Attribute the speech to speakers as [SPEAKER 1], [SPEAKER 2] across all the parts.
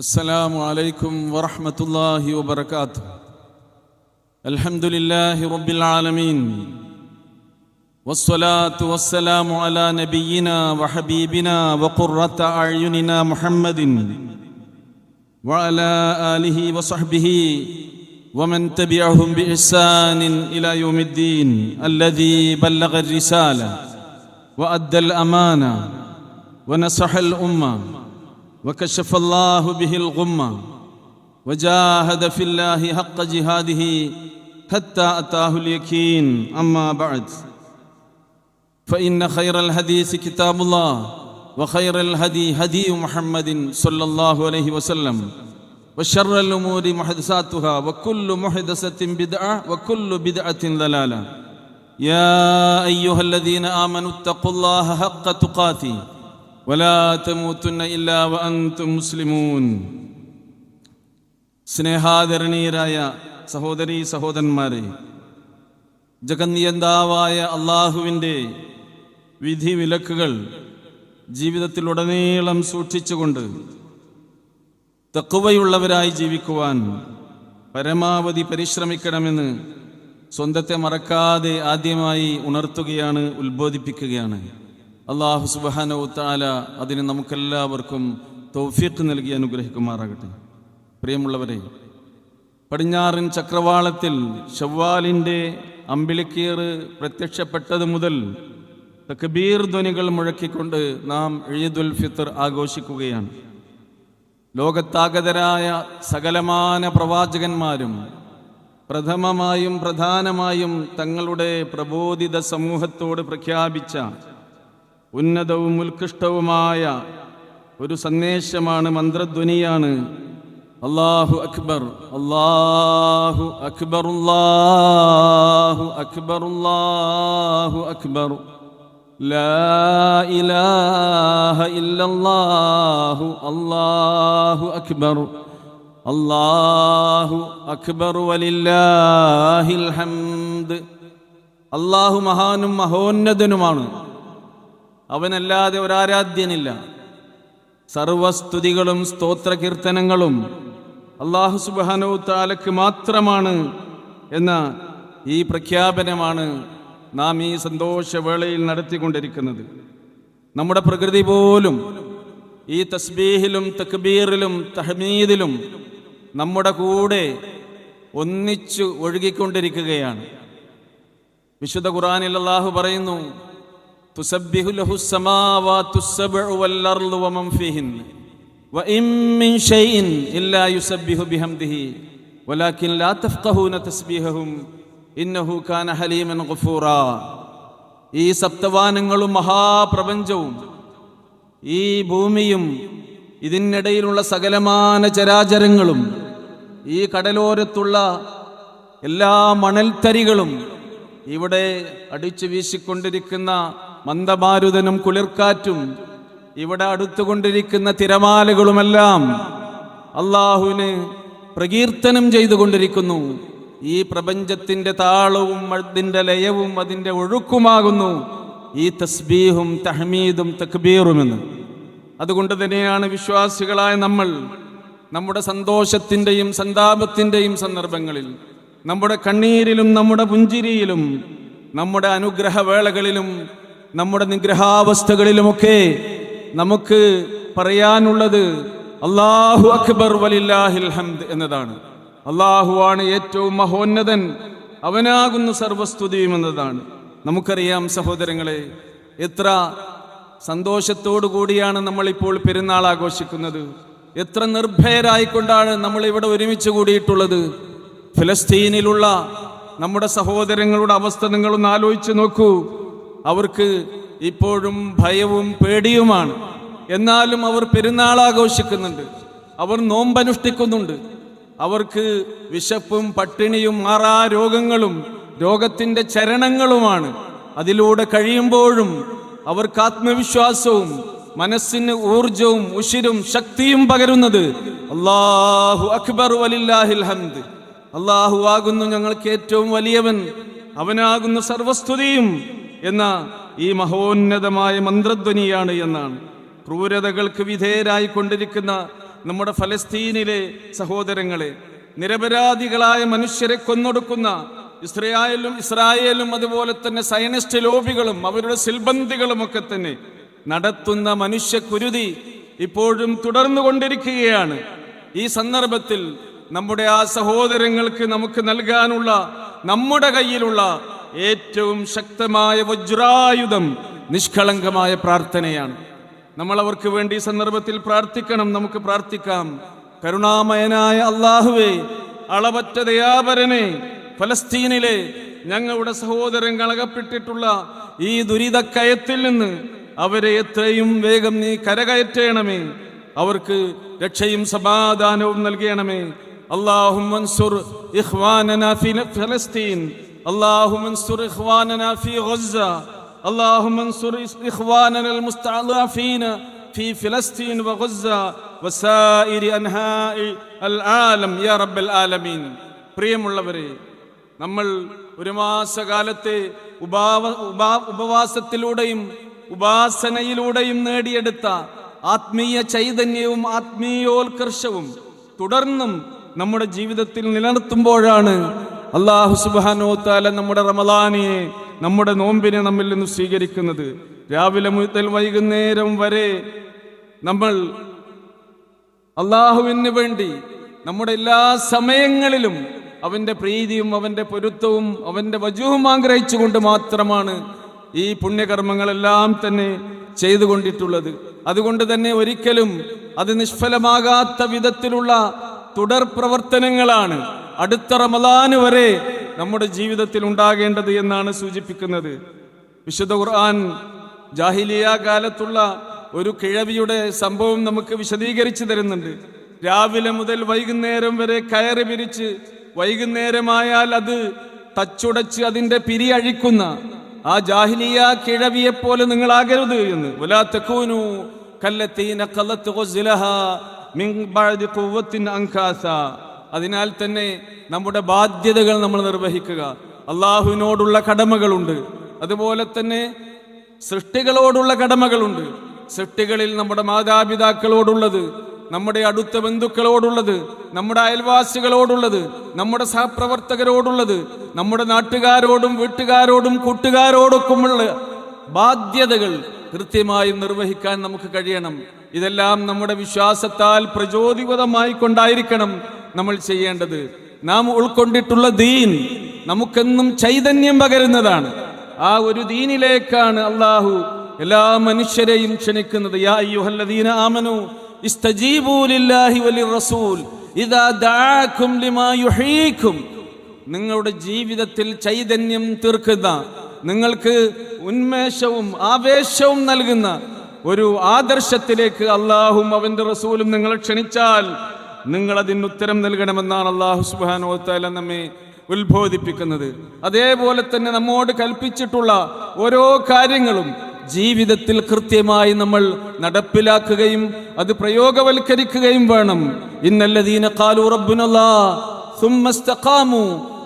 [SPEAKER 1] السلام عليكم ورحمة الله وبركاته. الحمد لله رب العالمين. والصلاة والسلام على نبينا وحبيبنا وقرة أعيننا محمد وعلى آله وصحبه ومن تبعهم بإحسان إلى يوم الدين الذي بلغ الرسالة وأدى الأمانة ونصح الأمة وكشف الله به الغمة وجاهد في الله حق جهاده حتى أتاه اليقين. أما بعد فإن خير الحديث كتاب الله وخير الهدي هدي محمد صلى الله عليه وسلم وشر الأمور محدثاتها وكل محدثة بدعة وكل بدعة ضلالة. يا أيها الذين آمنوا اتقوا الله حق تقاته. ولا تموتن إلا وأنتم مسلمون സ്നേഹാദരണീയരായ സഹോദരീ സഹോദരന്മാരെ ജഗന്നിയന്താവായ അള്ളാഹുവിൻ്റെ വിധി വിലക്കുകൾ ജീവിതത്തിലുടനീളം സൂക്ഷിച്ചുകൊണ്ട് തക്കുവയുള്ളവരായി ജീവിക്കുവാൻ പരമാവധി പരിശ്രമിക്കണമെന്ന് സ്വന്തത്തെ മറക്കാതെ ആദ്യമായി ഉണർത്തുകയാണ് ഉത്ബോധിപ്പിക്കുകയാണ് അള്ളാഹു സുബാന അതിന് നമുക്കെല്ലാവർക്കും തൗഫീഖ് നൽകി അനുഗ്രഹിക്കുമാറാകട്ടെ. പ്രിയമുള്ളവരെ പടിഞ്ഞാറൻ ചക്രവാളത്തിൽ ഷവ്വാലിന്റെ അമ്പിളിക്കീറ് പ്രത്യക്ഷപ്പെട്ടത് മുതൽ തക്ബീർ ധ്വനികൾ മുഴക്കിക്കൊണ്ട് നാം ഈദുൽ ഫിത്തർ ആഘോഷിക്കുകയാണ്. ലോകത്താഗതരായ സകലമാന പ്രവാചകന്മാരും പ്രഥമമായും പ്രധാനമായും തങ്ങളുടെ പ്രബോധിത സമൂഹത്തോട് പ്രഖ്യാപിച്ച ഉന്നതവും ഉത്കൃഷ്ടവുമായ ഒരു സന്ദേശമാണ് മന്ത്രധ്വനിയാണ് അള്ളാഹു അക്ബർ അള്ളാഹു അക്ബർ അള്ളാഹു അക്ബർ അള്ളാഹു അക്ബർ لا إله إلا الله الله أكبر الله أكبر ولله الحمد അള്ളാഹു മഹാനും മഹോന്നതനുമാണ് അവനല്ലാതെ ഒരാരാധ്യനില്ല. സർവസ്തുതികളും സ്തോത്രകീർത്തനങ്ങളും അള്ളാഹു സുബാനോ താലക്ക് മാത്രമാണ് എന്ന ഈ പ്രഖ്യാപനമാണ് നാം ഈ സന്തോഷവേളയിൽ നടത്തിക്കൊണ്ടിരിക്കുന്നത്. നമ്മുടെ പ്രകൃതി പോലും ഈ തസ്ബീഹിലും തക്ബീറിലും തഹമീദിലും നമ്മുടെ കൂടെ ഒന്നിച്ചു ഒഴുകിക്കൊണ്ടിരിക്കുകയാണ്. വിശുദ്ധ ഖുറാനിൽ അള്ളാഹു പറയുന്നു തുസബ്ബിഹു ലഹു السماوات السبع والأرض ومن فيهن وإن من شيء إلا يسبح بحمده ولكن لا تفقهون تسبيحهم إنه كان حليما غفورا ഈ സപ്തവാനങ്ങളും മഹാപ്രപഞ്ചവും ഈ ഭൂമിയും ഇതിനിടയിലുള്ള സകലമാന ചരാചരങ്ങളും ഈ കടലോരത്തുള്ള എല്ലാ മണൽത്തരികളും ഇവിടെ അടിച്ചു വീശിക്കൊണ്ടിരിക്കുന്ന മന്ദമാരുതനും കുളിർക്കാറ്റും ഇവിടെ അടുത്തുകൊണ്ടിരിക്കുന്ന തിരമാലകളുമെല്ലാം അള്ളാഹുവിന് പ്രകീർത്തനം ചെയ്തുകൊണ്ടിരിക്കുന്നു. ഈ പ്രപഞ്ചത്തിന്റെ താളവും അതിന്റെ ലയവും അതിന്റെ ഒഴുക്കുമാകുന്നു. ഈ തസ്ബീഹും തഹമീദും തക്ബീറുമെന്ന്. അതുകൊണ്ട് തന്നെയാണ് വിശ്വാസികളായ നമ്മൾ നമ്മുടെ സന്തോഷത്തിന്റെയും സന്താപത്തിന്റെയും സന്ദർഭങ്ങളിൽ നമ്മുടെ കണ്ണീരിലും നമ്മുടെ പുഞ്ചിരിയിലും നമ്മുടെ അനുഗ്രഹവേളകളിലും നമ്മുടെ നിഗ്രഹാവസ്ഥകളിലുമൊക്കെ നമുക്ക് പറയാനുള്ളത് അള്ളാഹു അക്ബർ വലില്ലാഹിൽ ഹംദ് എന്നതാണ്. അള്ളാഹുവാണ് ഏറ്റവും മഹോന്നതൻ അവനാകുന്നു സർവസ്തുതിയും എന്നതാണ്. നമുക്കറിയാം സഹോദരങ്ങളെ എത്ര സന്തോഷത്തോടു കൂടിയാണ് നമ്മളിപ്പോൾ പെരുന്നാൾ ആഘോഷിക്കുന്നത്. എത്ര നിർഭയരായിക്കൊണ്ടാണ് നമ്മൾ ഇവിടെ ഒരുമിച്ച് കൂടിയിട്ടുള്ളത്. ഫലസ്തീനിലുള്ള നമ്മുടെ സഹോദരങ്ങളുടെ അവസ്ഥ നിങ്ങളൊന്ന് ആലോചിച്ച് നോക്കൂ. അവർക്ക് ഇപ്പോഴും ഭയവും പേടിയുമാണ്. എന്നാലും അവർ പെരുന്നാൾ ആഘോഷിക്കുന്നുണ്ട്. അവർ നോമ്പനുഷ്ഠിക്കുന്നുണ്ട്. അവർക്ക് വിശപ്പും പട്ടിണിയും മാറാ രോഗങ്ങളും രോഗത്തിന്റെ ചരണങ്ങളുമാണ്. അതിലൂടെ കഴിയുമ്പോഴും അവർക്ക് ആത്മവിശ്വാസവും മനസ്സിന് ഊർജവും ഉഷിരും ശക്തിയും പകരുന്നത് അള്ളാഹു അക്ബർ വലില്ലാഹിൽ ഹംദ്. അള്ളാഹു ആകുന്നു ഞങ്ങൾക്ക് ഏറ്റവും വലിയവൻ. അവനാകുന്നു സർവസ്തുതിയും. എന്ന ഈ മഹോന്നതമായ മന്ത്രധ്വനിയാണ് എന്നാണ്. ക്രൂരതകൾക്ക് വിധേയരായി കൊണ്ടിരിക്കുന്ന നമ്മുടെ ഫലസ്തീനിലെ സഹോദരങ്ങളെ നിരപരാധികളായ മനുഷ്യരെ കൊന്നൊടുക്കുന്ന ഇസ്രായേലും ഇസ്രായേലും അതുപോലെ തന്നെ സയനിസ്റ്റ് ലോബികളും അവരുടെ സിൽബന്ധികളും ഒക്കെ തന്നെ നടത്തുന്ന മനുഷ്യക്കുരുതി ഇപ്പോഴും തുടർന്നു കൊണ്ടിരിക്കുകയാണ് ഈ സന്ദർഭത്തിൽ നമ്മുടെ ആ സഹോദരങ്ങൾക്ക് നമുക്ക് നൽകാനുള്ള നമ്മുടെ കയ്യിലുള്ള ഏറ്റവും ശക്തമായ വജ്രായുധം നിഷ്കളങ്കമായ പ്രാർത്ഥനയാണ്. നമ്മൾ അവർക്ക് വേണ്ടി ഈ സന്ദർഭത്തിൽ പ്രാർത്ഥിക്കണം നമുക്ക് പ്രാർത്ഥിക്കാം. കരുണാമയനായ അള്ളാഹുവേ അളവറ്റ ദയാപരനെ ഫലസ്തീനിലെ ഞങ്ങളുടെ സഹോദരൻ അകപ്പെട്ടിട്ടുള്ള ഈ ദുരിതക്കയത്തിൽ നിന്ന് അവരെ എത്രയും വേഗം നീ കരകയറ്റേണമേ. അവർക്ക് രക്ഷയും സമാധാനവും നൽകണമേ. അള്ളാഹും ഫലസ്തീൻ. اللهم انصر إخواننا في غزة اللهم انصر إخواننا المستضعفين في فلسطين وغزة وسائر أنحاء العالم يا رب العالمين പ്രിയമുള്ളവരെ നമ്മൾ ഒരു മാസകാലത്തെ ഉപാവ ഉപാ ഉപവാസത്തിലൂടെയും ഉപാസനയിലൂടെയും നേടിയെടുത്ത ആത്മീയ ചൈതന്യവും ആത്മീയോത്കർഷവും തുടർന്നും നമ്മുടെ ജീവിതത്തിൽ നിലനിർത്തുമ്പോഴാണ് അള്ളാഹു സുബാനോ താല നമ്മുടെ റമലാനിയെ നമ്മുടെ നോമ്പിനെ നമ്മിൽ നിന്ന് സ്വീകരിക്കുന്നത്. രാവിലെ മുതൽ വൈകുന്നേരം വരെ നമ്മൾ അള്ളാഹുവിന് വേണ്ടി നമ്മുടെ എല്ലാ സമയങ്ങളിലും അവന്റെ പ്രീതിയും അവന്റെ പൊരുത്തവും അവന്റെ വജുവും ആഗ്രഹിച്ചുകൊണ്ട് മാത്രമാണ് ഈ പുണ്യകർമ്മങ്ങളെല്ലാം തന്നെ ചെയ്തുകൊണ്ടിട്ടുള്ളത്. അതുകൊണ്ട് തന്നെ ഒരിക്കലും അത് നിഷ്ഫലമാകാത്ത വിധത്തിലുള്ള തുടർ പ്രവർത്തനങ്ങളാണ്. അടുത്ത റമദാന് വരെ നമ്മുടെ ജീവിതത്തിൽ ഉണ്ടാകേണ്ടത് എന്നാണ് സൂചിപ്പിക്കുന്നത്. വിശുദ്ധ ഖുർആൻ ജാഹിലിയ കാലത്തുള്ള ഒരു കിഴവിയുടെ സംഭവം നമുക്ക് വിശദീകരിച്ചു തരുന്നുണ്ട്. രാവിലെ മുതൽ വൈകുന്നേരം വരെ കയറി പിരിച്ച് വൈകുന്നേരമായാൽ അത് തച്ചുടച്ച് അതിന്റെ പിരി അഴിക്കുന്ന ആ ജാഹിലിയ കിഴവിയെ പോലെ നിങ്ങൾ ആകരുത് എന്ന്. വലാ തകൂനു കല്ലത്തീന കലത്ത് മിൻ ബഅദി ഖുവ്വത്തിൻ അൻകാസ അതിനാൽ തന്നെ നമ്മുടെ ബാധ്യതകൾ നമ്മൾ നിർവഹിക്കുക. അള്ളാഹുവിനോടുള്ള കടമകളുണ്ട്. അതുപോലെ തന്നെ സൃഷ്ടികളോടുള്ള കടമകളുണ്ട്. സൃഷ്ടികളിൽ നമ്മുടെ മാതാപിതാക്കളോടുള്ളത് നമ്മുടെ അടുത്ത ബന്ധുക്കളോടുള്ളത് നമ്മുടെ അയൽവാസികളോടുള്ളത് നമ്മുടെ സഹപ്രവർത്തകരോടുള്ളത് നമ്മുടെ നാട്ടുകാരോടും വീട്ടുകാരോടും കൂട്ടുകാരോടൊക്കെയുള്ള ബാധ്യതകൾ കൃത്യമായി നിർവഹിക്കാൻ നമുക്ക് കഴിയണം. ഇതെല്ലാം നമ്മുടെ വിശ്വാസത്താൽ പ്രചോദിതമായി കൊണ്ടായിരിക്കണം നമ്മൾ ചെയ്യേണ്ടത്. നാം ഉൾക്കൊണ്ടിട്ടുള്ള ദീൻ നമുക്കെന്നും ചൈതന്യം പകരുന്നതാണ്. ആ ഒരു ദീനിലേക്കാണ് അള്ളാഹു എല്ലാ മനുഷ്യരെയും ക്ഷണിക്കുന്നത്. യാ അയ്യുഹല്ലദീന ഇസ്തജീബൂ ലില്ലാഹി ഇദാ ലിമാ നിങ്ങളുടെ ജീവിതത്തിൽ ചൈതന്യം തീർക്കുന്ന നിങ്ങൾക്ക് ഉന്മേഷവും ആവേശവും നൽകുന്ന ഒരു ആദർശത്തിലേക്ക് അള്ളാഹും അവന്റെ റസൂലും നിങ്ങളെ ക്ഷണിച്ചാൽ നിങ്ങൾ അതിന് ഉത്തരം നൽകണമെന്നാണ് അള്ളാഹു സുബാനോത്താല നമ്മെ ഉത്ബോധിപ്പിക്കുന്നത്. അതേപോലെ തന്നെ നമ്മോട് കൽപ്പിച്ചിട്ടുള്ള ഓരോ കാര്യങ്ങളും ജീവിതത്തിൽ കൃത്യമായി നമ്മൾ നടപ്പിലാക്കുകയും അത് പ്രയോഗവൽക്കരിക്കുകയും വേണം. ഇന്നല്ലദീന കാലു റബ്ബുനല്ലാ സുമ്മസ്തഖാമു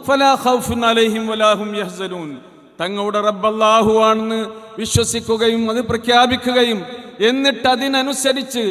[SPEAKER 1] ഫലാ ഖൗഫുൻ അലൈഹിം വലാ ഹും യഹ്സനൂൻ. തങ്ങളുടെ റബ്ബല്ലാഹു ആണെന്ന് വിശ്വസിക്കുകയും അത് പ്രഖ്യാപിക്കുകയും എന്നിട്ട് അതിനനുസരിച്ച്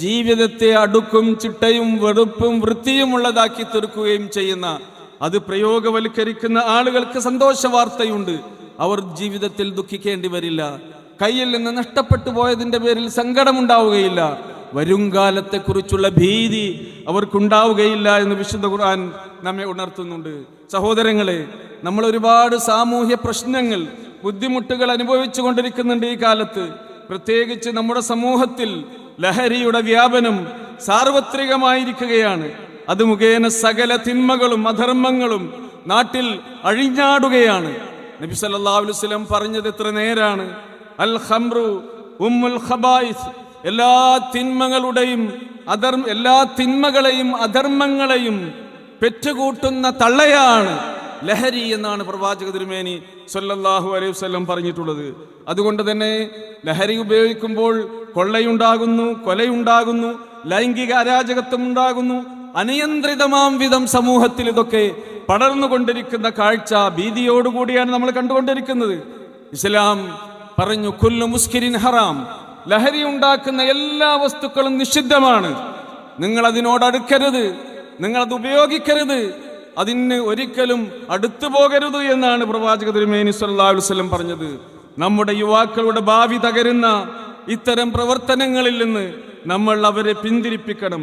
[SPEAKER 1] ജീവിതത്തെ അടുക്കും ചിട്ടയും വെറുപ്പും വൃത്തിയുമുള്ളതാക്കി തീർക്കുകയും ചെയ്യുന്ന അത് പ്രയോഗവൽക്കരിക്കുന്ന ആളുകൾക്ക് സന്തോഷ വാർത്തയുണ്ട് അവർ ജീവിതത്തിൽ ദുഃഖിക്കേണ്ടി വരില്ല. കയ്യിൽ നിന്ന് നഷ്ടപ്പെട്ടു പോയതിന്റെ പേരിൽ സങ്കടമുണ്ടാവുകയില്ല. വരുംകാലത്തെക്കുറിച്ചുള്ള ഭീതി അവർക്കുണ്ടാവുകയില്ല എന്ന് വിശുദ്ധ ഖുർആൻ നമ്മെ ഉണർത്തുന്നുണ്ട്. സഹോദരങ്ങളെ നമ്മൾ ഒരുപാട് സാമൂഹ്യ പ്രശ്നങ്ങൾ ബുദ്ധിമുട്ടുകൾ അനുഭവിച്ചു കൊണ്ടിരിക്കുന്നുണ്ട് ഈ കാലത്ത്. പ്രത്യേകിച്ച് നമ്മുടെ സമൂഹത്തിൽ ലഹരിയുടെ വ്യാപനം സാർവത്രികമായിരിക്കുകയാണ്. അത് മുഖേന സകല തിന്മകളും അധർമ്മങ്ങളും നാട്ടിൽ അഴിഞ്ഞാടുകയാണ്. നബി സല്ലല്ലാഹു അലൈഹി വസല്ലം പറഞ്ഞത് എത്ര നേരാണ്? അൽ ഖംറു ഉമ്മുൽ ഖബായിസ്. എല്ലാ തിന്മകളുടെയും അധർമ്മ എല്ലാ തിന്മകളെയും അധർമ്മങ്ങളെയും പെറ്റുകൂട്ടുന്ന തള്ളയാണ്. ലഹരി എന്നാണ് പ്രവാചക തിരുമേനി സല്ലല്ലാഹു അലൈഹി വസല്ലം പറഞ്ഞിട്ടുള്ളത്. അതുകൊണ്ട് തന്നെ ലഹരി ഉപയോഗിക്കുമ്പോൾ കൊള്ളയുണ്ടാകുന്നു കൊലയുണ്ടാകുന്നു ലൈംഗിക അരാജകത്വം ഉണ്ടാകുന്നു അനിയന്ത്രിതമാം വിധം സമൂഹത്തിൽ ഇതൊക്കെ പടർന്നുകൊണ്ടിരിക്കുന്ന കാഴ്ച ഭീതിയോടുകൂടിയാണ് നമ്മൾ കണ്ടുകൊണ്ടിരിക്കുന്നത്. ഇസ്ലാം പറഞ്ഞു കൊല്ലു മുസ്കിരിൻ ഹറാം. ലഹരി ഉണ്ടാക്കുന്ന എല്ലാ വസ്തുക്കളും നിഷിദ്ധമാണ്. നിങ്ങൾ അതിനോട് അടുക്കരുത്. നിങ്ങൾ അത് ഉപയോഗിക്കരുത്. അതിന് ഒരിക്കലും അടുത്തു പോകരുത് എന്നാണ് പ്രവാചക തിരുമേനി സല്ലല്ലാഹു അലൈഹി വസല്ലം പറഞ്ഞത്. നമ്മുടെ യുവാക്കളുടെ ഭാവി തകരുന്ന ഇത്തരം പ്രവർത്തനങ്ങളിൽ നിന്ന് നമ്മൾ അവരെ പിന്തിരിപ്പിക്കണം.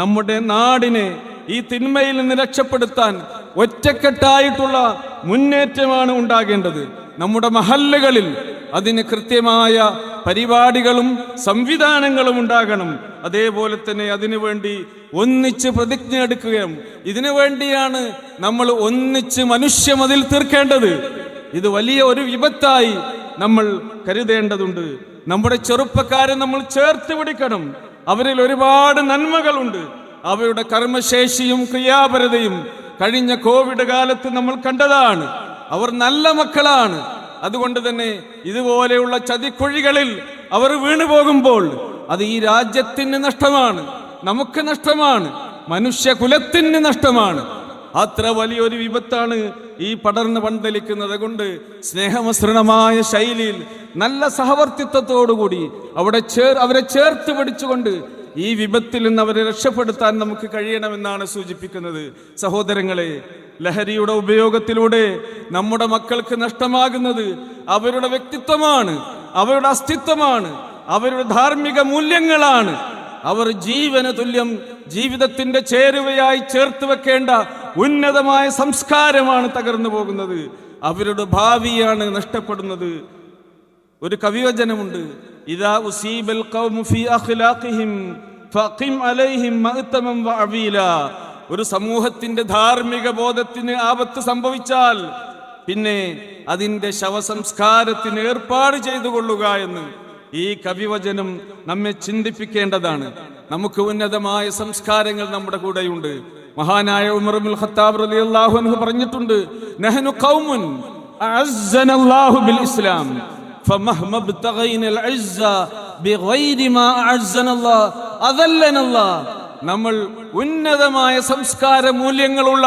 [SPEAKER 1] നമ്മുടെ നാടിനെ ഈ തിന്മയിൽ നിന്ന് രക്ഷപ്പെടുത്താൻ ഒറ്റക്കെട്ടായിട്ടുള്ള മുന്നേറ്റമാണ് ഉണ്ടാകേണ്ടത്. നമ്മുടെ മഹല്ലുകളിൽ അതിന് കൃത്യമായ പരിപാടികളും സംവിധാനങ്ങളും ഉണ്ടാകണം. അതേപോലെ തന്നെ അതിനുവേണ്ടി ഒന്നിച്ച് പ്രതിജ്ഞ എടുക്കുകയും ഇതിനു വേണ്ടിയാണ് നമ്മൾ ഒന്നിച്ച് മനുഷ്യമതിൽ തീർക്കേണ്ടത്. ഇത് വലിയ ഒരു വിപത്തായി നമ്മൾ കരുതേണ്ടതുണ്ട്. നമ്മുടെ ചെറുപ്പക്കാരെ നമ്മൾ ചേർത്ത് പിടിക്കണം. അവരിൽ ഒരുപാട് നന്മകളുണ്ട്. അവരുടെ കർമ്മശേഷിയും ക്രിയാപരതയും കഴിഞ്ഞ കോവിഡ് കാലത്ത് നമ്മൾ കണ്ടതാണ്. അവർ നല്ല മക്കളാണ്. അതുകൊണ്ട് തന്നെ ഇതുപോലെയുള്ള ചതിക്കുഴികളിൽ അവർ വീണു പോകുമ്പോൾ അത് ഈ രാജ്യത്തിന് നഷ്ടമാണ്. നമുക്ക് നഷ്ടമാണ്. മനുഷ്യകുലത്തിന് നഷ്ടമാണ്. അത്ര വലിയൊരു വിപത്താണ് ഈ പടർന്ന് പന്തലിക്കുന്നത്. കൊണ്ട് സ്നേഹമസൃണമായ ശൈലിയിൽ നല്ല സഹവർത്തിത്വത്തോടുകൂടി അവിടെ ചേർ അവരെ ചേർത്ത് പിടിച്ചുകൊണ്ട് ഈ വിപത്തിൽ നിന്ന് അവരെ രക്ഷപ്പെടുത്താൻ നമുക്ക് കഴിയണമെന്നാണ് സൂചിപ്പിക്കുന്നത്. സഹോദരങ്ങളെ ലഹരിയുടെ ഉപയോഗത്തിലൂടെ നമ്മുടെ മക്കൾക്ക് നഷ്ടമാകുന്നത് അവരുടെ വ്യക്തിത്വമാണ് അവരുടെ അസ്തിത്വമാണ് അവരുടെ ധാർമ്മിക മൂല്യങ്ങളാണ്. അവർ ജീവന തുല്യം ജീവിതത്തിന്റെ ചേരുവയായി ചേർത്ത് വെക്കേണ്ട ഉന്നതമായ സംസ്കാരമാണ് തകർന്നു പോകുന്നത്. അവരുടെ ഭാവിയാണ് നഷ്ടപ്പെടുന്നത്. ഒരു കവിവചനമുണ്ട് ഇതാ ഉസീബൽ ഖൗമു ഫീ അഖ്ലാഖിഹിം ഫഖിം അലൈഹിം മഅ്തമൻ വഅവീല ഒരു സമൂഹത്തിന്റെ ധാർമ്മിക ബോധത്തിന് ആപത്ത് സംഭവിച്ചാൽ പിന്നെ അതിന്റെ ശവസംസ്കാരത്തിന് ഏർപ്പാട് ചെയ്തു കൊള്ളുക എന്ന് ഈ കവിവചനം നമ്മെ ചിന്തിപ്പിക്കേണ്ടതാണ്. നമുക്ക് ഉന്നതമായ സംസ്കാരങ്ങൾ നമ്മുടെ കൂടെയുണ്ട്. മഹാനായ ഉമറുൽ ഖത്താബ് റളിയല്ലാഹു അൻഹു പറഞ്ഞിട്ടുണ്ട് നഹ്നു ഖൗമുൻ അഅസ്സനല്ലാഹു ബിൽ ഇസ്ലാം. فمهما ابتغينا العزة بغير ما أعزنا الله أذلنا الله നമ്മൾ ഉന്നതമായ സംസ്കാര മൂല്യങ്ങളുള്ള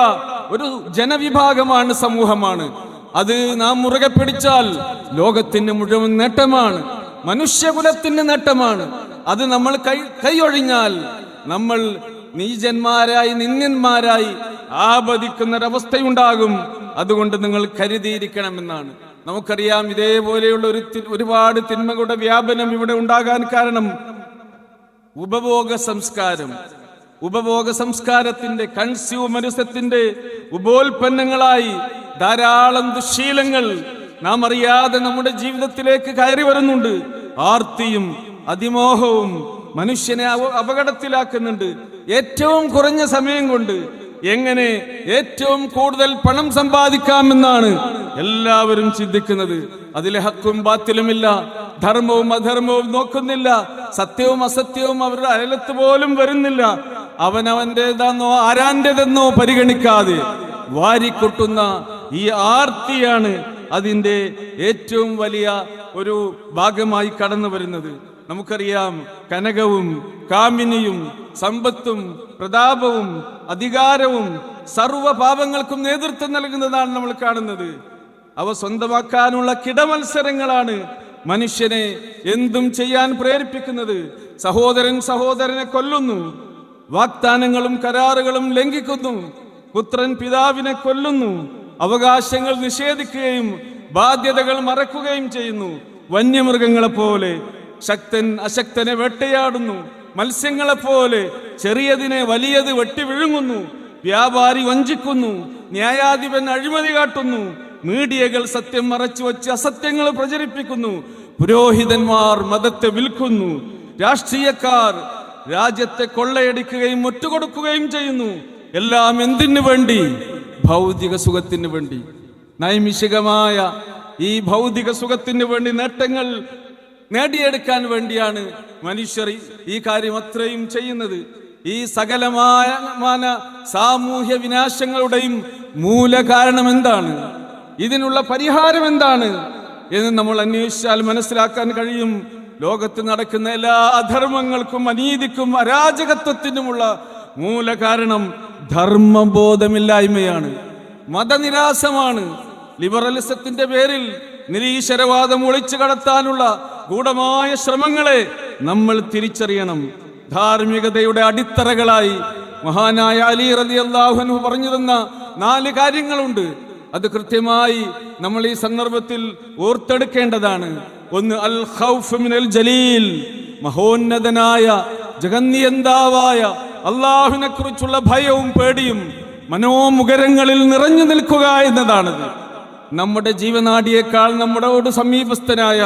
[SPEAKER 1] ഒരു ജനവിഭാഗമാണ് സമൂഹമാണ് അത് നാം മുറുകെ പിടിച്ചാൽ ലോകത്തിന് മുഴുവൻ നേട്ടമാണ് മനുഷ്യകുലത്തിന് നേട്ടമാണ് അത് നമ്മൾ കൈ കൈയൊഴിഞ്ഞാൽ നമ്മൾ നീചന്മാരായി നിന്ദ്യന്മാരായി ആപതിക്കുന്നൊരവസ്ഥയുണ്ടാകും അതുകൊണ്ട് നിങ്ങൾ കരുതിയിരിക്കണമെന്നാണ് നമുക്കറിയാം ഇതേപോലെയുള്ള ഒരു ഒരുപാട് തിന്മകളുടെ വ്യാപനം ഇവിടെ ഉണ്ടാകാൻ കാരണം ഉപഭോഗ സംസ്കാരം. ഉപഭോഗ സംസ്കാരത്തിന്റെ കൺസ്യൂമറിസത്തിന്റെ ഉപോൽപ്പന്നങ്ങളായി ധാരാളം ദുശീലങ്ങൾ നാം അറിയാതെ നമ്മുടെ ജീവിതത്തിലേക്ക് കയറി വരുന്നുണ്ട്. ആർത്തിയും അതിമോഹവും മനുഷ്യനെ അപകടത്തിലാക്കുന്നുണ്ട്. ഏറ്റവും കുറഞ്ഞ സമയം കൊണ്ട് എങ്ങനെ ഏറ്റവും കൂടുതൽ പണം സമ്പാദിക്കാമെന്നാണ് എല്ലാവരും ചിന്തിക്കുന്നത്. അതിലെ ഹക്കും ബാത്തിലുമില്ല ധർമ്മവും അധർമ്മവും നോക്കുന്നില്ല സത്യവും അസത്യവും അവരുടെ അയലത്ത് പോലും വരുന്നില്ല. അവനവന്റേതാന്നോ ആരാന്റെതെന്നോ പരിഗണിക്കാതെ വാരിക്കൊട്ടുന്ന ഈ ആർത്തിയാണ് അതിന്റെ ഏറ്റവും വലിയ ഒരു ഭാഗമായി കടന്നു വരുന്നത് നമുക്കറിയാം കനകവും കാമിനിയും സമ്പത്തും പ്രതാപവും അധികാരവും സർവ പാപങ്ങൾക്കും നേതൃത്വം നൽകുന്നതാണ് നമ്മൾ കാണുന്നത്. അവ സ്വന്തമാക്കാനുള്ള കിടമത്സരങ്ങളാണ് മനുഷ്യനെ എന്തും ചെയ്യാൻ പ്രേരിപ്പിക്കുന്നത്. സഹോദരൻ സഹോദരനെ കൊല്ലുന്നു. വാഗ്ദാനങ്ങളും കരാറുകളും ലംഘിക്കുന്നു. പുത്രൻ പിതാവിനെ കൊല്ലുന്നു. അവകാശങ്ങൾ നിഷേധിക്കുകയും ബാധ്യതകൾ മറക്കുകയും ചെയ്യുന്നു. വന്യമൃഗങ്ങളെ പോലെ ശക്തൻ അശക്തനെ വേട്ടയാടുന്നു. മത്സ്യങ്ങളെ പോലെ ചെറിയതിനെ വലിയത് വെട്ടി വിഴുങ്ങുന്നു. വ്യാപാരി വഞ്ചിക്കുന്നു. ന്യായാധിപൻ അഴിമതി കാട്ടുന്നു. മീഡിയകൾ സത്യം മറച്ചു വച്ച് അസത്യങ്ങൾ പ്രചരിപ്പിക്കുന്നു. പുരോഹിതന്മാർ മതത്തെ വിൽക്കുന്നു. രാഷ്ട്രീയക്കാർ രാജ്യത്തെ കൊള്ളയടിക്കുകയും ഒറ്റുകൊടുക്കുകയും ചെയ്യുന്നു. എല്ലാം എന്തിനു വേണ്ടി? ഭൗതിക സുഖത്തിന് വേണ്ടി. നൈമിഷികമായ ഈ ഭൗതിക സുഖത്തിന് വേണ്ടി നേട്ടങ്ങൾ നേടിയെടുക്കാൻ വേണ്ടിയാണ് മനുഷ്യർ ഈ- കാര്യം അത്രയും ചെയ്യുന്നത്. ഈ സകലമായ മാന സാമൂഹ്യ വിനാശങ്ങളുടെയും മൂല കാരണം എന്താണ്? ഇതിനുള്ള പരിഹാരം എന്താണ്? എന്ന് നമ്മൾ അന്വേഷിച്ചാൽ മനസ്സിലാക്കാൻ കഴിയും. ലോകത്ത് നടക്കുന്ന എല്ലാ അധർമ്മങ്ങൾക്കും അനീതിക്കും അരാജകത്വത്തിനുമുള്ള മൂല കാരണം ധർമ്മബോധമില്ലായ്മയാണ്. മതനിരാസമാണ്. ലിബറലിസത്തിന്റെ പേരിൽ നിരീശ്വരവാദം ഒളിച്ചു കടത്താനുള്ള ഗൂഢമായ ശ്രമങ്ങളെ നമ്മൾ തിരിച്ചറിയണം. ധാർമ്മികതയുടെ അടിത്തറകളായി മഹാനായ അലി റതി അള്ളാഹുനു പറഞ്ഞു തന്ന നാല് കാര്യങ്ങളുണ്ട്. അത് കൃത്യമായി നമ്മൾ ഈ സന്ദർഭത്തിൽ ഓർത്തെടുക്കേണ്ടതാണ്. ഒന്ന് അൽ ഖൗഫ് മിനൽ ജലീൽ. മഹോന്നതനായ ജഗന്നിയന്താവായ അള്ളാഹുവിനെ കുറിച്ചുള്ള ഭയവും പേടിയും മനോമുഖരങ്ങളിൽ നിറഞ്ഞു നിൽക്കുക എന്നതാണത്. നമ്മുടെ ജീവനാടിയേക്കാൾ നമ്മുടെയോട് സമീപസ്ഥനായ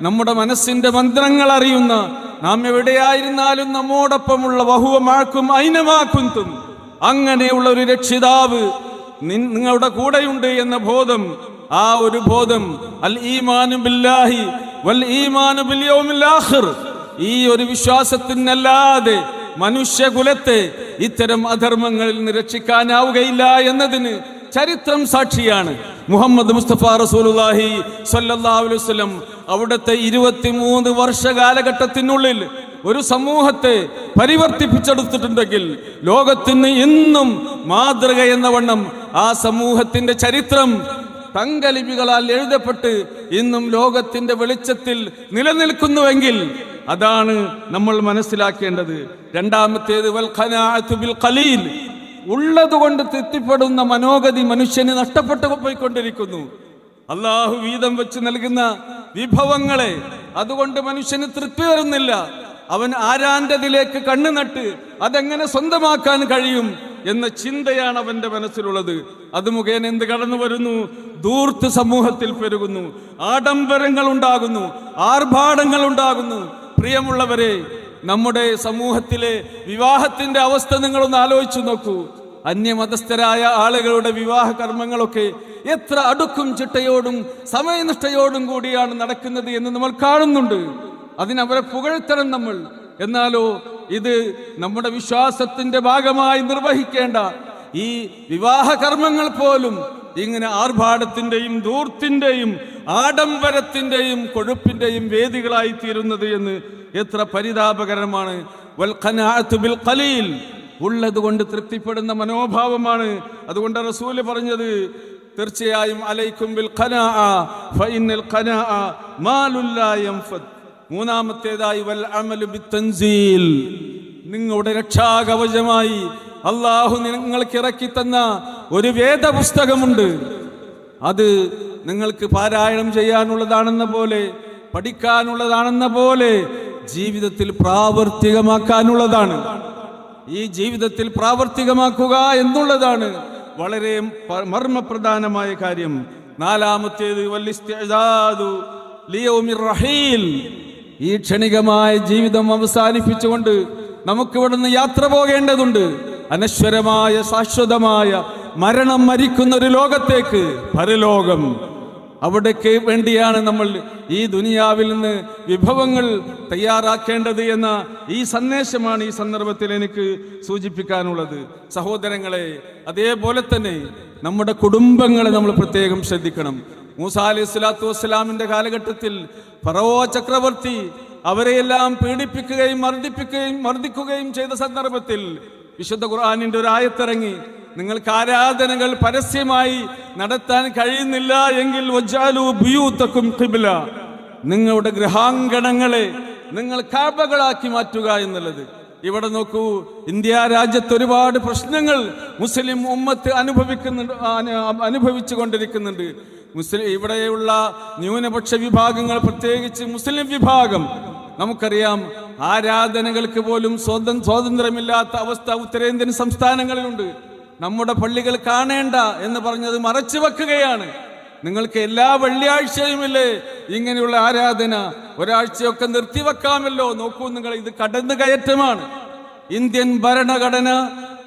[SPEAKER 1] നമ്മുടെ മനസ്സിന്റെ മന്ത്രങ്ങൾ അറിയുന്ന നാം എവിടെയായിരുന്നാലും നമ്മോടൊപ്പമുള്ള വഹുവമാക്കും അയിനമാക്കുന്തും അങ്ങനെയുള്ള ഒരു രക്ഷിതാവ് നിങ്ങളുടെ കൂടെയുണ്ട് എന്ന ബോധം ആ ഒരു ബോധം അൽ ഈമാനു ബില്ലാഹി വൽ ഈമാനു ബിൽ ഈ ഒരു വിശ്വാസത്തിനല്ലാതെ മനുഷ്യകുലത്തെ ഇത്തരം അധർമ്മങ്ങളിൽ നിന്ന് രക്ഷിക്കാനാവുകയില്ല എന്നതിന് ചരിത്രം സാക്ഷിയാണ് മുഹമ്മദ് മുസ്തഫ റസൂലുള്ളാഹി സ്വല്ലല്ലാഹു അലൈഹി വസല്ലം. അവിടുത്തെ ഇരുപത്തിമൂന്ന് വർഷ കാലഘട്ടത്തിനുള്ളിൽ ഒരു സമൂഹത്തെ പരിവർത്തിപ്പിച്ചെടുത്തിട്ടുണ്ടെങ്കിൽ ലോകത്തിന് ഇന്നും മാതൃക എന്ന വണ്ണം ആ സമൂഹത്തിന്റെ ചരിത്രം തങ്കലിപികളാൽ എഴുതപ്പെട്ട് ഇന്നും ലോകത്തിന്റെ വെളിച്ചത്തിൽ നിലനിൽക്കുന്നുവെങ്കിൽ അതാണ് നമ്മൾ മനസ്സിലാക്കേണ്ടത്. രണ്ടാമത്തേത് ഉള്ളതുകൊണ്ട് തൃപ്തിപ്പെടുന്ന മനോഗതി മനുഷ്യന് നഷ്ടപ്പെട്ടു പോയിക്കൊണ്ടിരിക്കുന്നു. അള്ളാഹു വീതം വെച്ച് നൽകുന്ന വിഭവങ്ങളെ അതുകൊണ്ട് മനുഷ്യന് തൃപ്തി വരുന്നില്ല അവൻ ആരാന്റെതിലേക്ക് കണ്ണു നട്ട് അതെങ്ങനെ സ്വന്തമാക്കാൻ കഴിയും എന്ന ചിന്തയാണ് അവന്റെ മനസ്സിലുള്ളത്. അത് മുഖേന എന്ത് കടന്നു വരുന്നു? ദൂർത്ത് സമൂഹത്തിൽ പെരുകുന്നു. ആഡംബരങ്ങൾ ഉണ്ടാകുന്നു. ആർഭാടങ്ങൾ ഉണ്ടാകുന്നു. പ്രിയമുള്ളവരെ നമ്മുടെ സമൂഹത്തിലെ വിവാഹത്തിന്റെ അവസ്ഥ നിങ്ങളൊന്ന് ആലോചിച്ചു നോക്കൂ. അന്യമതസ്ഥരായ ആളുകളുടെ വിവാഹ കർമ്മങ്ങളൊക്കെ എത്ര അടുക്കും ചിട്ടയോടും സമയനിഷ്ഠയോടും കൂടിയാണ് നടക്കുന്നത് എന്ന് നമ്മൾ കാണുന്നുണ്ട്. അതിനവരെ പുകഴ്ത്തണം നമ്മൾ. എന്നാലോ ഇത് നമ്മുടെ വിശ്വാസത്തിന്റെ ഭാഗമായി നിർവഹിക്കേണ്ട ഈ വിവാഹ കർമ്മങ്ങൾ പോലും ഇങ്ങനെ ആർഭാടത്തിന്റെയും ദൂർത്തിന്റെയും ആഡംബരത്തിന്റെയും കൊഴുപ്പിന്റെയും വേദികളായി തീരുന്നത് എന്ന് എത്ര പരിതാപകരമാണ്. ബിൽ ഖലീൽ. ഉള്ളത് കൊണ്ട് തൃപ്തിപ്പെടുന്ന മനോഭാവമാണ്. അതുകൊണ്ട് റസൂൽ പറഞ്ഞത് തീർച്ചയായും അലൈക്കും ബിൽ മൂന്നാമത്തേതായി വൽ അമലു ബിത്തൻസീൽ. നിങ്ങളുടെ രക്ഷാകവചമായി അള്ളാഹു നിങ്ങൾക്ക് ഇറക്കി തന്ന ഒരു വേദപുസ്തകമുണ്ട്. അത് നിങ്ങൾക്ക് പാരായണം ചെയ്യാനുള്ളതാണെന്ന പോലെ പഠിക്കാനുള്ളതാണെന്ന പോലെ ജീവിതത്തിൽ പ്രാവർത്തികമാക്കാനുള്ളതാണ്. ഈ ജീവിതത്തിൽ പ്രാവർത്തികമാക്കുക എന്നുള്ളതാണ് വളരെ മർമ്മപ്രധാനമായ കാര്യം. നാലാമത്തേത് ഈ ക്ഷണികമായ ജീവിതം അവസാനിപ്പിച്ചുകൊണ്ട് നമുക്ക് ഇവിടുന്ന് യാത്ര പോകേണ്ടതുണ്ട്. അനശ്വരമായ ശാശ്വതമായ മരണം മരിക്കുന്ന ഒരു ലോകത്തേക്ക് പരലോകം. അവിടേക്ക് വേണ്ടിയാണ് നമ്മൾ ഈ ദുനിയാവിൽ നിന്ന് വിഭവങ്ങൾ തയ്യാറാക്കേണ്ടത് എന്ന ഈ സന്ദേശമാണ് ഈ സന്ദർഭത്തിൽ എനിക്ക് സൂചിപ്പിക്കാനുള്ളത്. സഹോദരങ്ങളെ അതേപോലെ തന്നെ നമ്മുടെ കുടുംബങ്ങളെ നമ്മൾ പ്രത്യേകം ശ്രദ്ധിക്കണം. മൂസ അലൈഹി സ്വലാത്തു വസ്സലാമിന്റെ കാലഘട്ടത്തിൽ ഫറവോ ചക്രവർത്തി അവരെയെല്ലാം പീഡിപ്പിക്കുകയും മർദ്ദിപ്പിക്കുകയും മർദ്ദിക്കുകയും ചെയ്ത സന്ദർഭത്തിൽ വിശുദ്ധ ഖുർആാനിന്റെ ഒരു ആയത്തിറങ്ങി നിങ്ങൾക്ക് ആരാധനകൾ പരസ്യമായി നടത്താൻ കഴിയുന്നില്ല എങ്കിൽ നിങ്ങളുടെ ഗൃഹാങ്കണങ്ങളെ നിങ്ങൾ കാബകളാക്കി മാറ്റുക എന്നുള്ളത്. ഇവിടെ നോക്കൂ ഇന്ത്യ രാജ്യത്ത് ഒരുപാട് പ്രശ്നങ്ങൾ മുസ്ലിം ഉമ്മത്ത് അനുഭവിക്കുന്നുണ്ട് അനുഭവിച്ചു കൊണ്ടിരിക്കുന്നുണ്ട്. മുസ്ലിം ഇവിടെയുള്ള ന്യൂനപക്ഷ വിഭാഗങ്ങൾ പ്രത്യേകിച്ച് മുസ്ലിം വിഭാഗം നമുക്കറിയാം ആരാധനകൾക്ക് പോലും സ്വന്തം സ്വാതന്ത്ര്യമില്ലാത്ത അവസ്ഥ ഉത്തരേന്ത്യൻ സംസ്ഥാനങ്ങളിലുണ്ട്. നമ്മുടെ പള്ളികൾ കാണേണ്ട എന്ന് പറഞ്ഞത് മറച്ചു വെക്കുകയാണ്. നിങ്ങൾക്ക് എല്ലാ വെള്ളിയാഴ്ചയുമില്ലേ ഇങ്ങനെയുള്ള ആരാധന ഒരാഴ്ചയൊക്കെ നിർത്തിവെക്കാമല്ലോ. നോക്കൂ നിങ്ങൾ ഇത് കടന്നു കയറ്റമാണ്. ഇന്ത്യൻ ഭരണഘടന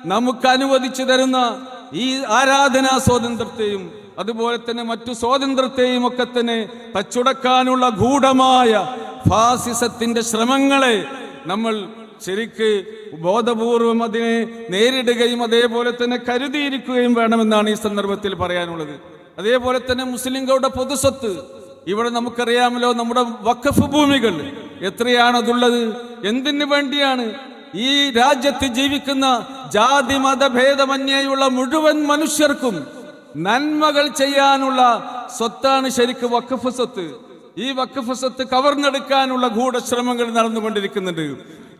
[SPEAKER 1] നമുക്ക് അനുവദിച്ചു തരുന്ന ഈ ആരാധനാ സ്വാതന്ത്ര്യത്തെയും അതുപോലെ തന്നെ മറ്റു സ്വാതന്ത്ര്യത്തെയും ഒക്കെ തന്നെ തച്ചുടക്കാനുള്ള ഗൂഢമായ ഫാസിസത്തിന്റെ ശ്രമങ്ങളെ നമ്മൾ ശരിക്ക് ബോധപൂർവം അതിനെ നേരിടുകയും അതേപോലെ തന്നെ കരുതിയിരിക്കുകയും വേണമെന്നാണ് ഈ സന്ദർഭത്തിൽ പറയാനുള്ളത്. അതേപോലെ തന്നെ മുസ്ലിങ്ങളുടെ പൊതുസ്വത്ത്. ഇവിടെ നമുക്കറിയാമല്ലോ നമ്മുടെ വഖഫ് ഭൂമികൾ എത്രയാണ് അതുള്ളത് എന്തിനു വേണ്ടിയാണ് ഈ രാജ്യത്ത് ജീവിക്കുന്ന ജാതി മതഭേദമന്യേയുള്ള മുഴുവൻ മനുഷ്യർക്കും നന്മകൾ ചെയ്യാനുള്ള സ്വത്താണ് ശരിക്കും വഖഫ് സ്വത്ത്. ഈ വഖഫ് സ്വത്ത് കവർന്നെടുക്കാനുള്ള ഗൂഢശ്രമങ്ങൾ നടന്നുകൊണ്ടിരിക്കുന്നുണ്ട്.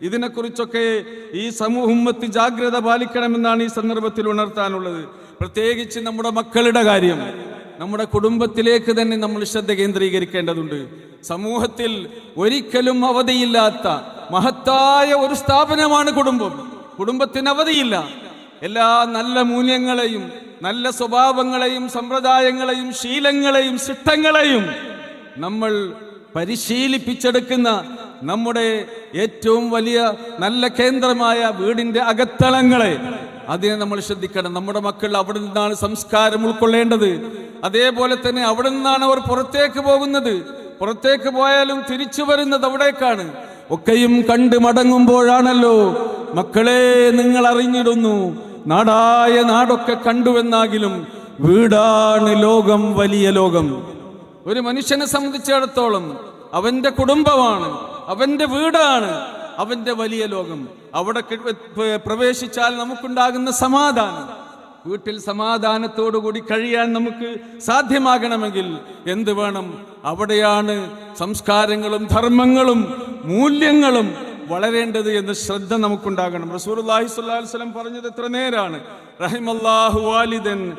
[SPEAKER 1] ഇതിനെക്കുറിച്ചൊക്കെ ഈ സമൂഹമ്മത്ത് ജാഗ്രത പാലിക്കണമെന്നാണ് ഈ സന്ദർഭത്തിൽ ഉണർത്താനുള്ളത്. പ്രത്യേകിച്ച് നമ്മുടെ മക്കളുടെ കാര്യം നമ്മുടെ കുടുംബത്തിലേക്ക് തന്നെ നമ്മൾ ശ്രദ്ധ കേന്ദ്രീകരിക്കേണ്ടതുണ്ട്. സമൂഹത്തിൽ ഒരിക്കലും അവധിയില്ലാത്ത മഹത്തായ ഒരു സ്ഥാപനമാണ് കുടുംബം. കുടുംബത്തിന് അവധിയില്ല. എല്ലാ നല്ല മൂല്യങ്ങളെയും നല്ല സ്വഭാവങ്ങളെയും സമ്പ്രദായങ്ങളെയും ശീലങ്ങളെയും സിട്ടങ്ങളെയും നമ്മൾ പരിശീലിപ്പിച്ചെടുക്കുന്ന നമ്മുടെ ഏറ്റവും വലിയ നല്ല കേന്ദ്രമായ വീടിന്റെ അകത്തളങ്ങളെ അതിനെ നമ്മൾ ശ്രദ്ധിക്കണം. നമ്മുടെ മക്കൾ അവിടെ നിന്നാണ് സംസ്കാരം ഉൾക്കൊള്ളേണ്ടത്. അതേപോലെ തന്നെ അവിടെ നിന്നാണ് അവർ പുറത്തേക്ക് പോകുന്നത്. പുറത്തേക്ക് പോയാലും തിരിച്ചു വരുന്നത് അവിടേക്കാണ്. ഒക്കെയും കണ്ട് മടങ്ങുമ്പോഴാണല്ലോ. മക്കളെ നിങ്ങൾ അറിഞ്ഞിടുന്നു. നാടായ നാടൊക്കെ കണ്ടുവെന്നാകിലും വീടാണ് ലോകം വലിയ ലോകം. ഒരു മനുഷ്യനെ സംബന്ധിച്ചിടത്തോളം അവന്റെ കുടുംബമാണ് അവന്റെ വീടാണ് അവന്റെ വലിയ ലോകം. അവിടെ പ്രവേശിച്ചാൽ നമുക്കുണ്ടാകുന്ന സമാധാനം. വീട്ടിൽ സമാധാനത്തോടു കൂടി കഴിയാൻ നമുക്ക് സാധ്യമാകണമെങ്കിൽ എന്ത് വേണം? അവിടെയാണ് സംസ്കാരങ്ങളും ധർമ്മങ്ങളും മൂല്യങ്ങളും വളരേണ്ടത് എന്ന ശ്രദ്ധ നമുക്കുണ്ടാകണം. റസൂർ അള്ളാഹി വസല്ലം പറഞ്ഞത് എത്ര നേരാണ്. റഹിമല്ലാഹു വാലിദൻ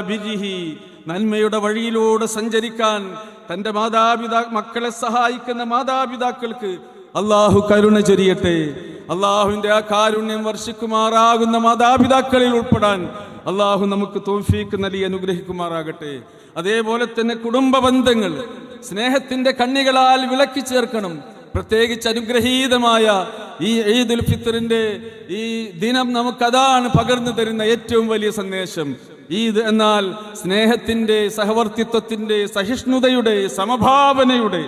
[SPEAKER 1] ബിജിഹി നന്മയുടെ വഴിയിലൂടെ സഞ്ചരിക്കാൻ തന്റെ മാതാപിതാ മക്കളെ സഹായിക്കുന്ന മാതാപിതാക്കൾക്ക് അള്ളാഹു കരുണ ചൊരിയട്ടെ. അള്ളാഹുവിന്റെ ആ കാരുണ്യം വർഷിക്കുമാറാകുന്ന മാതാപിതാക്കളിൽ ഉൾപ്പെടാൻ അള്ളാഹു നമുക്ക് തോഫീക്ക് നൽകി അനുഗ്രഹിക്കുമാറാകട്ടെ. അതേപോലെ തന്നെ കുടുംബ ബന്ധങ്ങൾ സ്നേഹത്തിന്റെ കണ്ണികളാൽ വിളക്കി ചേർക്കണം. പ്രത്യേകിച്ച് അനുഗ്രഹീതമായ ഈ ഈദുൽ ഫിത്തറിന്റെ ഈ ദിനം നമുക്കതാണ് പകർന്നു തരുന്ന ഏറ്റവും വലിയ സന്ദേശം. ഈദ് എന്നാൽ സ്നേഹത്തിന്റെ സഹവർത്തിത്വത്തിന്റെ സഹിഷ്ണുതയുടെ സമഭാവനയുടെ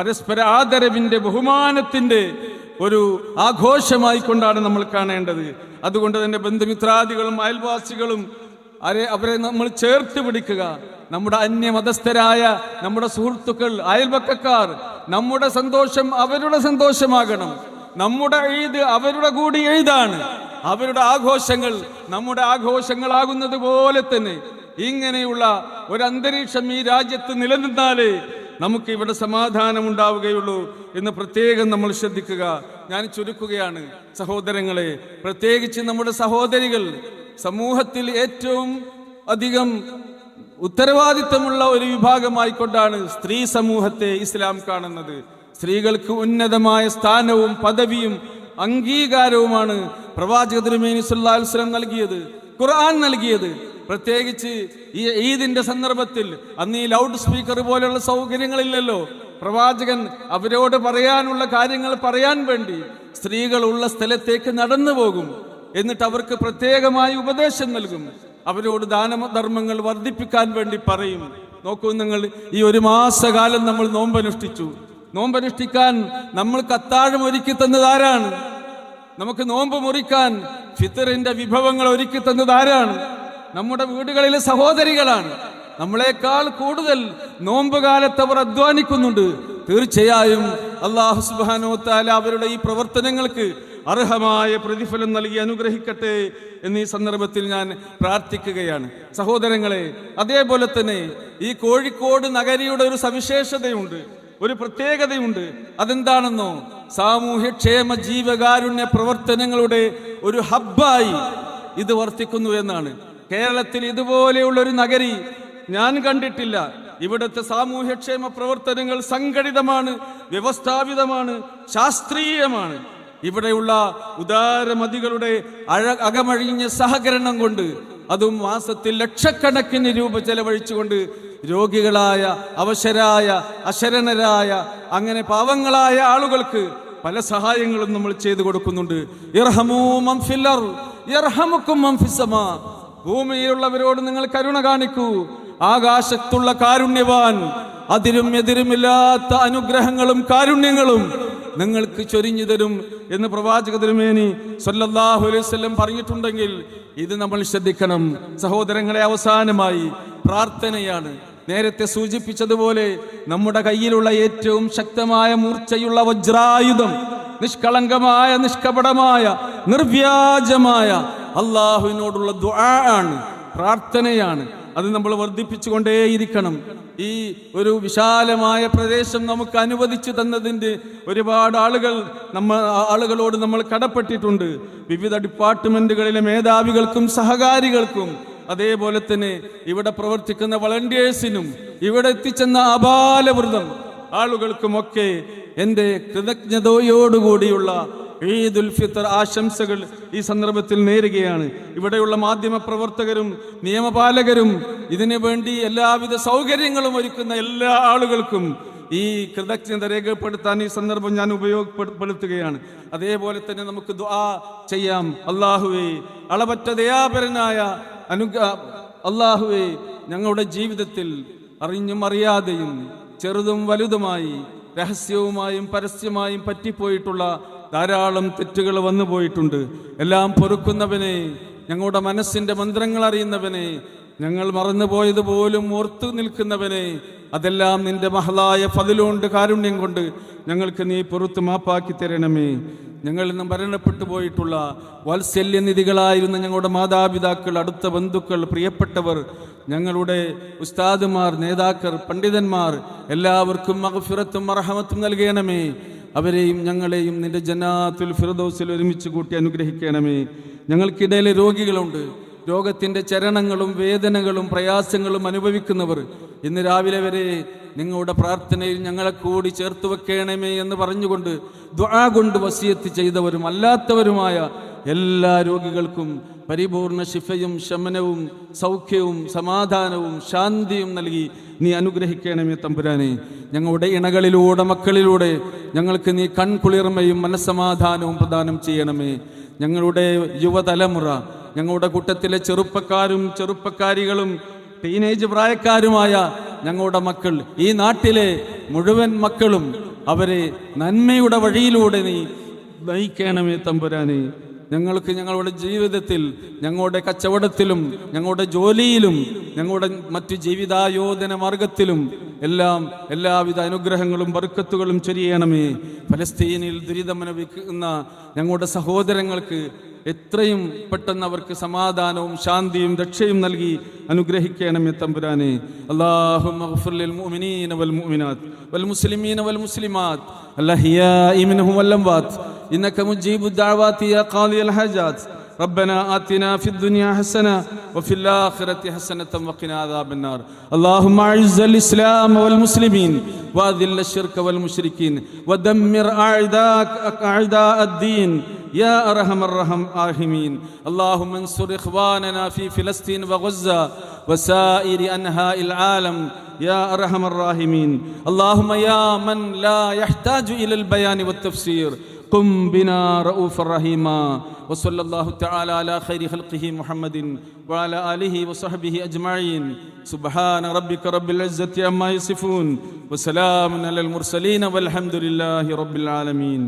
[SPEAKER 1] പരസ്പര ആദരവിന്റെ ബഹുമാനത്തിന്റെ ഒരു ആഘോഷമായി കൊണ്ടാണ് നമ്മൾ കാണേണ്ടത്. അതുകൊണ്ട് തന്നെ ബന്ധുമിത്രാദികളും അയൽവാസികളും അരെ അവരെ നമ്മൾ ചേർത്ത് പിടിക്കുക. നമ്മുടെ അന്യമതസ്ഥരായ നമ്മുടെ സുഹൃത്തുക്കൾ അയൽവക്കക്കാർ നമ്മുടെ സന്തോഷം അവരുടെ സന്തോഷമാകണം. നമ്മുടെ എഴുത് അവരുടെ കൂടി എഴുതാണ് അവരുടെ ആഘോഷങ്ങൾ നമ്മുടെ ആഘോഷങ്ങളാകുന്നത് പോലെ തന്നെ ഇങ്ങനെയുള്ള ഒരു അന്തരീക്ഷം ഈ രാജ്യത്ത് നിലനിന്നാലേ നമുക്ക് ഇവിടെ സമാധാനം ഉണ്ടാവുകയുള്ളൂ എന്ന് പ്രത്യേകം നമ്മൾ ശ്രദ്ധിക്കുക. ഞാൻ ചുരുക്കുകയാണ്. സഹോദരങ്ങളെ പ്രത്യേകിച്ച് നമ്മുടെ സഹോദരികൾ സമൂഹത്തിൽ ഏറ്റവും അധികം ഉത്തരവാദിത്തമുള്ള ഒരു വിഭാഗമായിക്കൊണ്ടാണ് സ്ത്രീ സമൂഹത്തെ ഇസ്ലാം കാണുന്നത്. സ്ത്രീകൾക്ക് ഉന്നതമായ സ്ഥാനവും പദവിയും അംഗീകാരവുമാണ് പ്രവാചക തിരുമേനി വസല്ലം നൽകിയത്. ഖുർആൻ നൽകിയത്. പ്രത്യേകിച്ച് ഈ ഈദിന്റെ സന്ദർഭത്തിൽ അന്ന് ഈ ലൗഡ് സ്പീക്കർ പോലെയുള്ള സൗകര്യങ്ങളില്ലല്ലോ. പ്രവാചകൻ അവരോട് പറയാനുള്ള കാര്യങ്ങൾ പറയാൻ വേണ്ടി സ്ത്രീകൾ ഉള്ള സ്ഥലത്തേക്ക് നടന്നു പോകും. എന്നിട്ട് അവർക്ക് പ്രത്യേകമായി ഉപദേശം നൽകും. അവരോട് ദാനധർമ്മങ്ങൾ വർദ്ധിപ്പിക്കാൻ വേണ്ടി പറയും. നോക്കൂ നിങ്ങൾ ഈ ഒരു മാസകാലം നമ്മൾ നോമ്പനുഷ്ഠിച്ചു. നോമ്പനുഷ്ഠിക്കാൻ നമ്മൾ അത്താഴം ഒരുക്കി തന്നത് ആരാണ്? നമുക്ക് നോമ്പ് മുറിക്കാൻ ഫിത്തറിന്റെ വിഭവങ്ങൾ ഒരുക്കി തന്നത് ആരാണ്? നമ്മുടെ വീടുകളിലെ സഹോദരികളാണ്. നമ്മളെക്കാൾ കൂടുതൽ നോമ്പുകാലത്ത് അവർ അധ്വാനിക്കുന്നുണ്ട്. തീർച്ചയായും അള്ളാഹു സുബാനോ താല അവരുടെ ഈ പ്രവർത്തനങ്ങൾക്ക് അർഹമായ പ്രതിഫലം നൽകി അനുഗ്രഹിക്കട്ടെ എന്നീ സന്ദർഭത്തിൽ ഞാൻ പ്രാർത്ഥിക്കുകയാണ്. സഹോദരങ്ങളെ അതേപോലെ തന്നെ ഈ കോഴിക്കോട് നഗരിയുടെ ഒരു സവിശേഷതയുണ്ട് ഒരു പ്രത്യേകതയുണ്ട്. അതെന്താണെന്നോ സാമൂഹ്യക്ഷേമ ജീവകാരുണ്യ പ്രവർത്തനങ്ങളുടെ ഒരു ഹബ്ബായി ഇത് വർത്തിക്കുന്നു എന്നാണ്. കേരളത്തിൽ ഇതുപോലെയുള്ള ഒരു നഗരി ഞാൻ കണ്ടിട്ടില്ല. ഇവിടുത്തെ സാമൂഹ്യക്ഷേമ പ്രവർത്തനങ്ങൾ സംഘടിതമാണ് വ്യവസ്ഥാപിതമാണ് ശാസ്ത്രീയമാണ്. ഇവിടെയുള്ള ഉദാരമതികളുടെ അഴ അകമഴിഞ്ഞ സഹകരണം കൊണ്ട് അതും മാസത്തിൽ ലക്ഷക്കണക്കിന് രൂപ ചെലവഴിച്ചുകൊണ്ട് രോഗികളായ അവശരായ അശരണരായ അങ്ങനെ പാവങ്ങളായ ആളുകൾക്ക് പല സഹായങ്ങളും നമ്മൾ ചെയ്തു കൊടുക്കുന്നുണ്ട്. ഇർഹമൂ ഭൂമിയിലുള്ളവരോട് നിങ്ങൾ കരുണ കാണിക്കൂ. ആകാശത്തുള്ള കാരുണ്യവാൻ അതിരും എതിരുമില്ലാത്ത അനുഗ്രഹങ്ങളും കാരുണ്യങ്ങളും നിങ്ങൾക്ക് ചൊരിഞ്ഞു തരും എന്ന് പ്രവാചക തിരുമേനി സല്ലല്ലാഹു അലൈഹി വസല്ലം പറഞ്ഞിട്ടുണ്ടെങ്കിൽ ഇത് നമ്മൾ ശ്രദ്ധിക്കണം. സഹോദരങ്ങളെ അവസാനമായി പ്രാർത്ഥനയാണ്. നേരത്തെ സൂചിപ്പിച്ചതുപോലെ നമ്മുടെ കയ്യിലുള്ള ഏറ്റവും ശക്തമായ മൂർച്ചയുള്ള വജ്രായുധം നിഷ്കളങ്കമായ നിഷ്കപടമായ നിർവ്യാജമായ അള്ളാഹുവിനോടുള്ള ദുആ ആണ് പ്രാർത്ഥനയാണ്. അത് നമ്മൾ വർദ്ധിപ്പിച്ചുകൊണ്ടേയിരിക്കണം. ഈ ഒരു വിശാലമായ പ്രദേശം നമുക്ക് അനുവദിച്ചു തന്നതിന്റെ ഒരുപാട് ആളുകൾ നമ്മ ആളുകളോട് നമ്മൾ കടപ്പെട്ടിട്ടുണ്ട്. വിവിധ ഡിപ്പാർട്ട്മെന്റുകളിലെ മേധാവികൾക്കും സഹകാരികൾക്കും. അതേപോലെ തന്നെ ഇവിടെ പ്രവർത്തിക്കുന്ന വളണ്ടിയേഴ്സിനും ഇവിടെ എത്തിച്ചെന്ന അപാലവൃതം ആളുകൾക്കുമൊക്കെ എന്റെ കൃതജ്ഞതയോടുകൂടിയുള്ള ഈദുൽ ഫിത്തർ ആശംസകൾ ഈ സന്ദർഭത്തിൽ നേരുകയാണ്. ഇവിടെയുള്ള മാധ്യമ പ്രവർത്തകരും നിയമപാലകരും ഇതിനു വേണ്ടി എല്ലാവിധ സൗകര്യങ്ങളും ഒരുക്കുന്ന എല്ലാ ആളുകൾക്കും ഈ കൃതജ്ഞത രേഖപ്പെടുത്താൻ ഈ സന്ദർഭം ഞാൻ ഉപയോഗപ്പെടുത്തുകയാണ്. അതേപോലെ തന്നെ നമുക്ക് ദുആ ചെയ്യാം. അള്ളാഹുവേ അളവറ്റ ദയാപരനായ അനുഗ അള്ളാഹുവേ ഞങ്ങളുടെ ജീവിതത്തിൽ അറിഞ്ഞും അറിയാതെയും ചെറുതും വലുതുമായി രഹസ്യവുമായും പരസ്യമായും പറ്റിപ്പോയിട്ടുള്ള ധാരാളം തെറ്റുകൾ വന്നു പോയിട്ടുണ്ട്. എല്ലാം പൊറുക്കുന്നവനെ ഞങ്ങളുടെ മനസ്സിന്റെ മന്ത്രങ്ങൾ അറിയുന്നവനെ ഞങ്ങൾ മറന്നുപോയതുപോലും ഓർത്തു നിൽക്കുന്നവനെ അതെല്ലാം നിന്റെ മഹളായ ഫതിലുകൊണ്ട് കാരുണ്യം കൊണ്ട് ഞങ്ങൾക്ക് നീ പുറത്ത് മാപ്പാക്കി തരണമേ. ഞങ്ങളിൽ നിന്ന് മരണപ്പെട്ടു പോയിട്ടുള്ള വാത്സല്യനിധികളായിരുന്ന ഞങ്ങളുടെ മാതാപിതാക്കൾ അടുത്ത ബന്ധുക്കൾ പ്രിയപ്പെട്ടവർ ഞങ്ങളുടെ ഉസ്താദുമാർ നേതാക്കർ പണ്ഡിതന്മാർ എല്ലാവർക്കും മഹഫിറത്തും അർഹമത്തും നൽകണമേ. അവരെയും ഞങ്ങളെയും നിന്റെ ജന്നാത്തുൽ ഫിറദോസിൽ ഒരുമിച്ച് കൂട്ടി അനുഗ്രഹിക്കണമേ. ഞങ്ങൾക്കിടയിൽ രോഗികളുണ്ട്. രോഗത്തിന്റെ ചരണങ്ങളും വേദനകളും പ്രയാസങ്ങളും അനുഭവിക്കുന്നവർ ഇന്ന് രാവിലെ വരെ നിങ്ങളുടെ പ്രാർത്ഥനയിൽ ഞങ്ങളെ കൂടി ചേർത്ത് വെക്കണമേ എന്ന് പറഞ്ഞുകൊണ്ട് ദ്വാ കൊണ്ട് വസിയത്ത് ചെയ്തവരും അല്ലാത്തവരുമായ എല്ലാ രോഗികൾക്കും പരിപൂർണ ശിഫയും ശമനവും സൗഖ്യവും സമാധാനവും ശാന്തിയും നൽകി നീ അനുഗ്രഹിക്കണമേ തമ്പുരാനെ. ഞങ്ങളുടെ ഇണകളിലൂടെ മക്കളിലൂടെ ഞങ്ങൾക്ക് നീ കൺകുളിർമയും മനസ്സമാധാനവും പ്രദാനം ചെയ്യണമേ. ഞങ്ങളുടെ യുവതലമുറ ഞങ്ങളുടെ കൂട്ടത്തിലെ ചെറുപ്പക്കാരും ചെറുപ്പക്കാരികളും ടീനേജ് പ്രായക്കാരുമായ ഞങ്ങളുടെ മക്കൾ ഈ നാട്ടിലെ മുഴുവൻ മക്കളും അവരെ നന്മയുടെ വഴിയിലൂടെ നീ നയിക്കണമേ തമ്പുരാനെ. ഞങ്ങൾക്ക് ഞങ്ങളുടെ ജീവിതത്തിൽ ഞങ്ങളുടെ കച്ചവടത്തിലും ഞങ്ങളുടെ ജോലിയിലും ഞങ്ങളുടെ മറ്റു ജീവിതായോധന മാർഗത്തിലും എല്ലാം എല്ലാവിധ അനുഗ്രഹങ്ങളും ബർക്കത്തുകളും ചൊരിയണമേ. ഫലസ്തീനിൽ ദുരിതമനുഭവിക്കുന്ന ഞങ്ങളുടെ സഹോദരങ്ങൾക്ക് എത്രയും പെട്ടെന്ന് അവർക്ക് സമാധാനവും ശാന്തിയും രക്ഷയും നൽകി അനുഗ്രഹിക്കണമേ തമ്പുരാനെ അള്ളാഹുലിൻ വൽ മുഅ്മിനാത്ത് വൽ മുസ്ലിമീന വൽ മുസ്ലിമാത്ത് الأحياء منهم والأموات إنك مجيب الدعوات يا قاضي الحاجات ربنا آتنا في الدنيا حسنة وفي الآخرة حسنة وقنا عذاب النار اللهم أعز الإسلام والمسلمين وأذل الشرك والمشركين ودمر أعداء أعداء الدين يا أرحم الراحمين. اللهم انصر إخواننا في فلسطين وغزة وسائر أنحاء العالم. يا أرحم الراحمين. اللهم يا من لا يحتاج إلى البيان والتفسير. قم بنا رؤوفا رحيما وصلى الله تعالى على خير خلقه محمد وعلى آله وصحبه أجمعين. سبحان ربك رب العزة عما يصفون. وسلام على المرسلين والحمد لله رب العالمين.